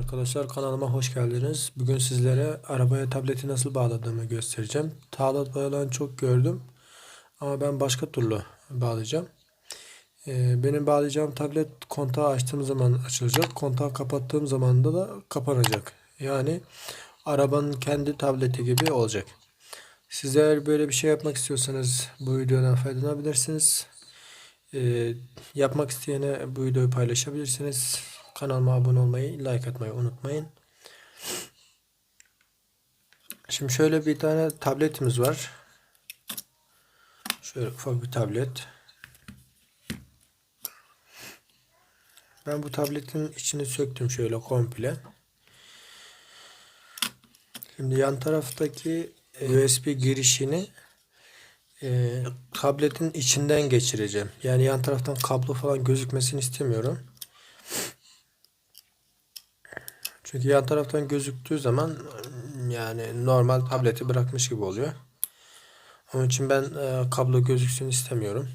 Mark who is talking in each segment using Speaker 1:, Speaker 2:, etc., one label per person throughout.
Speaker 1: Arkadaşlar kanalıma hoş geldiniz. Bugün sizlere arabaya tableti nasıl bağladığımı göstereceğim. Tablet bağlayan çok gördüm. Ama ben başka türlü bağlayacağım. Ee, benim bağlayacağım tablet kontağı açtığım zaman açılacak. Kontağı kapattığım zaman da, kapanacak. Yani arabanın kendi tableti gibi olacak. Sizler böyle bir şey yapmak istiyorsanız bu videodan faydalanabilirsiniz. Ee, yapmak isteyene bu videoyu paylaşabilirsiniz. Kanalıma abone olmayı, like atmayı unutmayın. Şimdi şöyle bir tane tabletimiz var. Şöyle ufak bir tablet. Ben bu tabletin içini söktüm şöyle komple. Şimdi yan taraftaki USB girişini e, tabletin içinden geçireceğim. Yani yan taraftan kablo falan gözükmesini istemiyorum. Çünkü yan taraftan gözüktüğü zaman yani normal tableti bırakmış gibi oluyor. Onun için ben e, kablo gözüksün istemiyorum.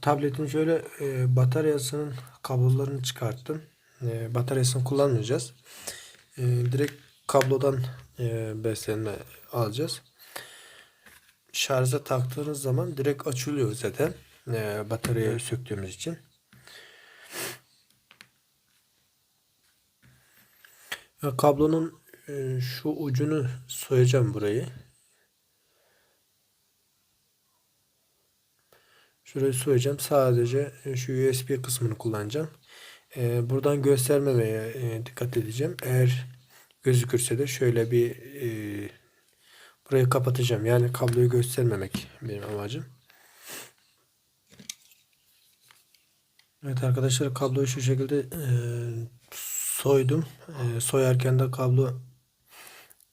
Speaker 1: Tabletin şöyle e, bataryasının kablolarını çıkarttım. E, bataryasını kullanmayacağız. E, direkt kablodan e, beslenme alacağız. Şarja taktığınız zaman direkt açılıyor zaten. E, bataryayı söktüğümüz için. Kablonun e, şu ucunu soyacağım burayı. Şurayı soyacağım. Sadece e, şu USB kısmını kullanacağım. E, buradan göstermemeye dikkat edeceğim. Eğer gözükürse de şöyle bir burayı kapatacağım. Yani kabloyu göstermemek benim amacım. Evet arkadaşlar kabloyu şu şekilde soydum. E, soyarken de kablo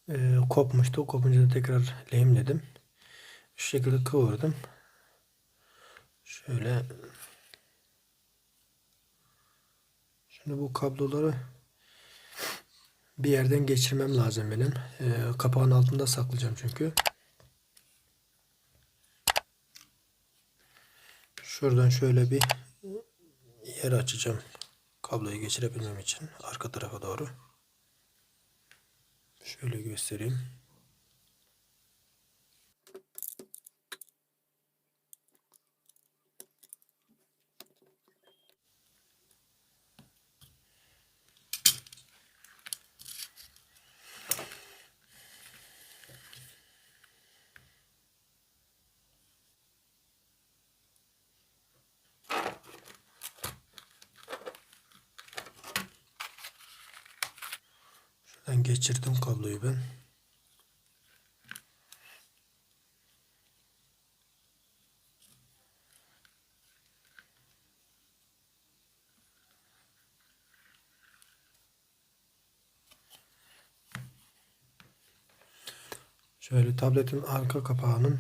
Speaker 1: e, kopmuştu. Kopunca da tekrar lehimledim. Şu şekilde kıvırdım. Şöyle Şimdi bu kabloları bir yerden geçirmem lazım benim. E, kapağın altında saklayacağım çünkü. Şuradan şöyle bir yer açacağım. Kabloyu geçirebilmem için arka tarafa doğru. Şöyle göstereyim. Şuradan geçirdim kabloyu ben. Şöyle tabletin arka kapağının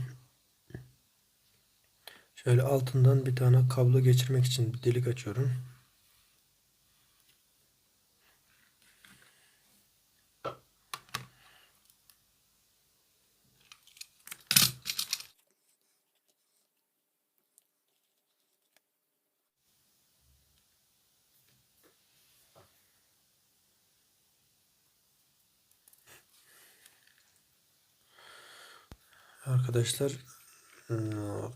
Speaker 1: şöyle altından bir tane kablo geçirmek için bir delik açıyorum. Arkadaşlar ıı,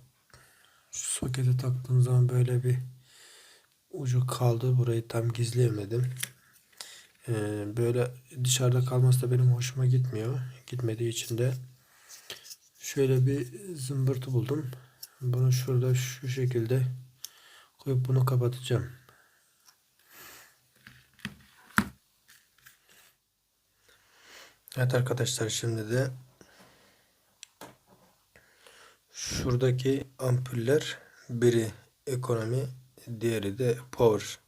Speaker 1: şu sokete taktığım zaman böyle bir ucu kaldı. Burayı tam gizleyemedim. Ee, böyle dışarıda kalması da benim hoşuma gitmiyor. Gitmediği için de şöyle bir zımbırtı buldum. Bunu şurada şu şekilde koyup bunu kapatacağım. Evet arkadaşlar şimdi de Şuradaki ampuller biri ekonomi, diğeri de power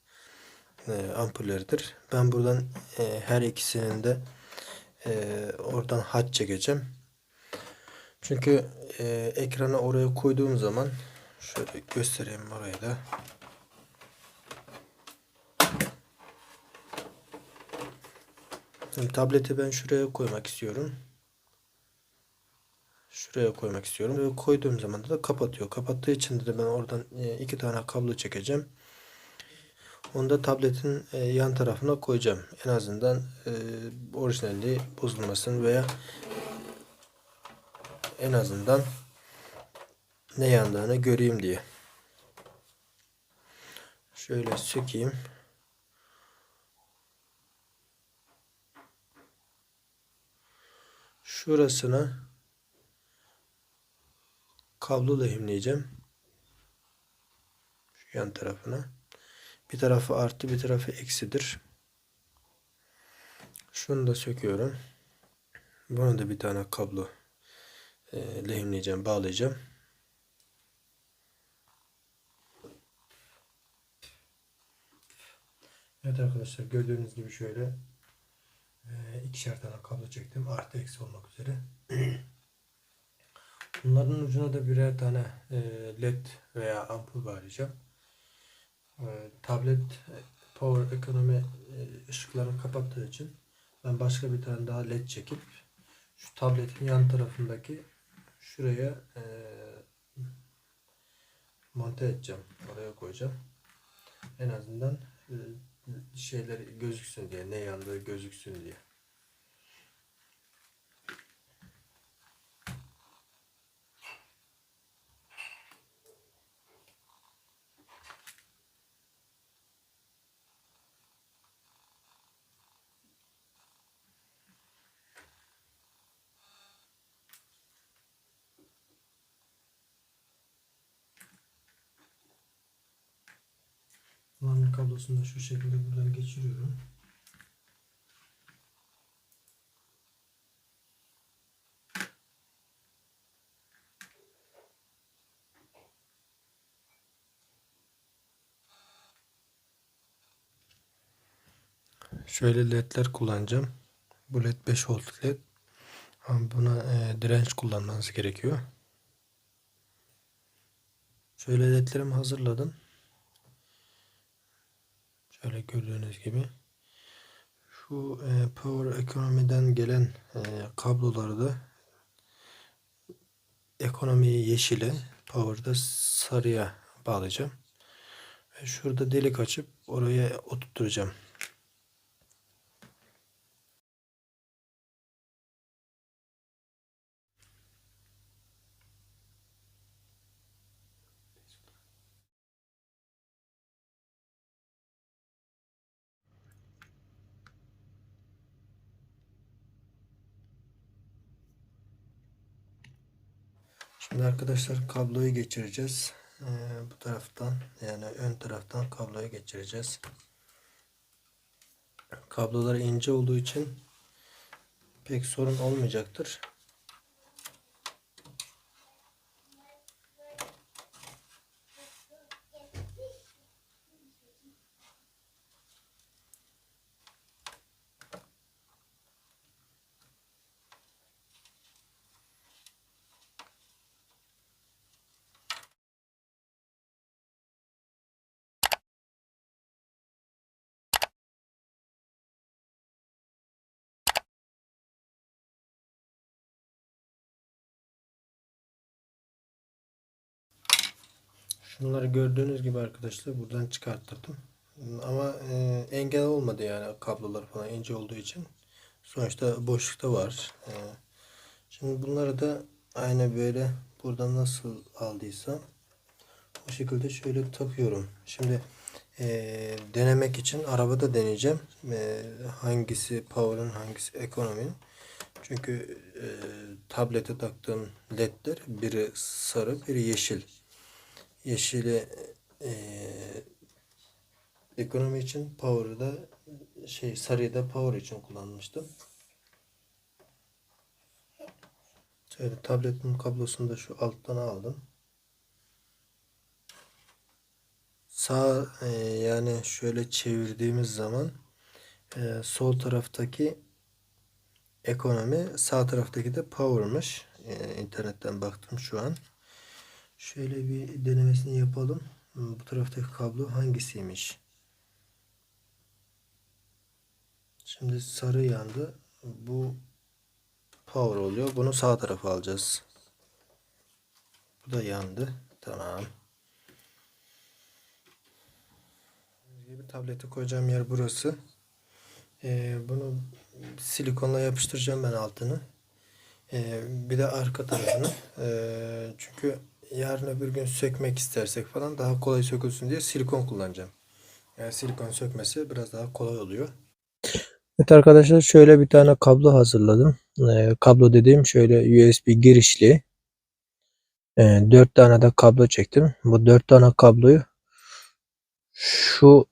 Speaker 1: e. Ben buradan e, her ikisinin de e, oradan hat çekeceğim. Çünkü e, ekranı oraya koyduğum zaman şöyle göstereyim orayı da. Tableti ben şuraya koymak istiyorum. Şuraya koymak istiyorum. Ve koyduğum zaman da kapatıyor. Kapattığı için de ben oradan e, iki tane kablo çekeceğim. Onu da tabletin e, yan tarafına koyacağım. En azından e, orijinalliği bozulmasın veya en azından ne yandığını göreyim diye. Şöyle sökeyim. Şurasına kablo lehimleyeceğim. Şu yan tarafına. Bir tarafı artı bir tarafı eksidir. Şunu da söküyorum. Bunu da bir tane kablo e, lehimleyeceğim, bağlayacağım. Evet arkadaşlar gördüğünüz gibi şöyle e, ikişer tane kablo çektim. Artı eksi olmak üzere. Bunların ucuna da birer tane e, led veya ampul bağlayacağım. E, tablet e, power ekonomi ışıklarını kapattığı için ben başka bir tane daha led çekip şu tabletin yan tarafındaki şuraya monte edeceğim. Oraya koyacağım. En azından şeyler gözüksün diye, ne yandığı gözüksün diye. Kullanım kablosunu da şu şekilde buradan geçiriyorum. Şöyle ledler kullanacağım. Bu led 5 volt led. Ama buna e, direnç kullanmanız gerekiyor. Şöyle ledlerimi hazırladım. Şöyle gördüğünüz gibi. Şu e, power ekonomiden gelen e, kabloları da ekonomiyi yeşile, power'da sarıya bağlayacağım. Ve şurada delik açıp oraya oturtacağım. Şimdi arkadaşlar kabloyu geçireceğiz. Ee, bu taraftan yani ön taraftan kabloyu geçireceğiz. Kablolar ince olduğu için pek sorun olmayacaktır. Şunları gördüğünüz gibi arkadaşlar buradan çıkarttırdım. Ama e, engel olmadı yani kablolar falan ince olduğu için. Sonuçta boşlukta var. E, şimdi bunları da aynı böyle buradan nasıl aldıysam o şekilde şöyle takıyorum. Şimdi e, denemek için arabada deneyeceğim. E, hangisi power'ın hangisi ekonominin. Çünkü e, tablete taktığım ledler biri sarı biri yeşil yeşili e, ekonomi için power'ı da şey sarıyı da power için kullanmıştım. Şöyle tabletin kablosunu da şu alttan aldım. Sağ e, yani şöyle çevirdiğimiz zaman e, sol taraftaki ekonomi sağ taraftaki de power'mış. E, internetten baktım şu an. Şöyle bir denemesini yapalım. Bu taraftaki kablo hangisiymiş? Şimdi sarı yandı. Bu power oluyor. Bunu sağ tarafa alacağız. Bu da yandı. Tamam. gibi tableti koyacağım yer burası. Ee, bunu silikonla yapıştıracağım ben altını. Ee, bir de arka tarafını. Ee, çünkü yarın öbür gün sökmek istersek falan daha kolay sökülsün diye silikon kullanacağım. Yani silikon sökmesi biraz daha kolay oluyor. Evet arkadaşlar şöyle bir tane kablo hazırladım. Ee, kablo dediğim şöyle USB girişli. Ee, 4 tane de kablo çektim. Bu 4 tane kabloyu şu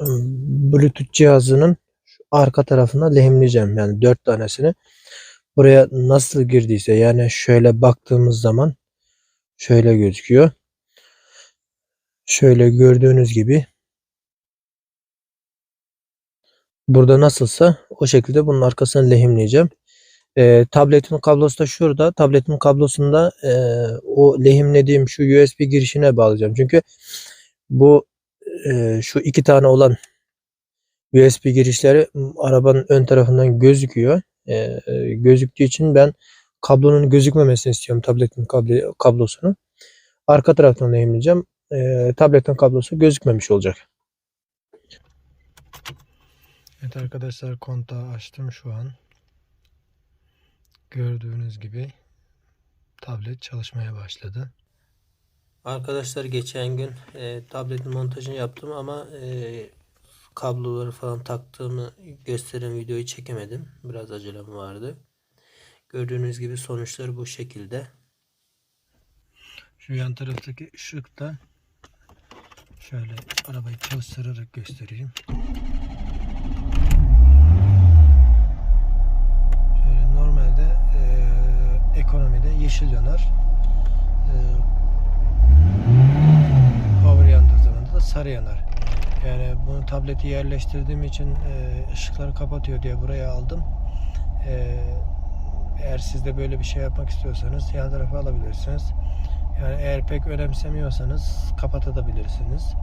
Speaker 1: ım, Bluetooth cihazının arka tarafına lehimleyeceğim. Yani 4 tanesini buraya nasıl girdiyse yani şöyle baktığımız zaman şöyle gözüküyor. Şöyle gördüğünüz gibi burada nasılsa o şekilde bunun arkasına lehimleyeceğim. Ee, tabletin kablosu da şurada. Tabletin kablosunda e, o lehimlediğim şu USB girişine bağlayacağım. Çünkü bu e, şu iki tane olan USB girişleri arabanın ön tarafından gözüküyor. E, e, gözüktüğü için ben kablonun gözükmemesini istiyorum tabletin kablo, kablosunu. Arka taraftan lehimleyeceğim. E, tabletin kablosu gözükmemiş olacak. Evet arkadaşlar kontağı açtım şu an. Gördüğünüz gibi tablet çalışmaya başladı. Arkadaşlar geçen gün e, tabletin montajını yaptım ama e, kabloları falan taktığımı gösteren videoyu çekemedim. Biraz acelem vardı. Gördüğünüz gibi sonuçları bu şekilde. Şu yan taraftaki ışık da şöyle arabayı çalıştırarak göstereyim. Şöyle normalde e, ekonomide yeşil yanar. E, power yandığı zaman da sarı yanar. Yani bunu tableti yerleştirdiğim için e, ışıkları kapatıyor diye buraya aldım. E, eğer siz de böyle bir şey yapmak istiyorsanız yan tarafa alabilirsiniz. Yani eğer pek önemsemiyorsanız kapatabilirsiniz.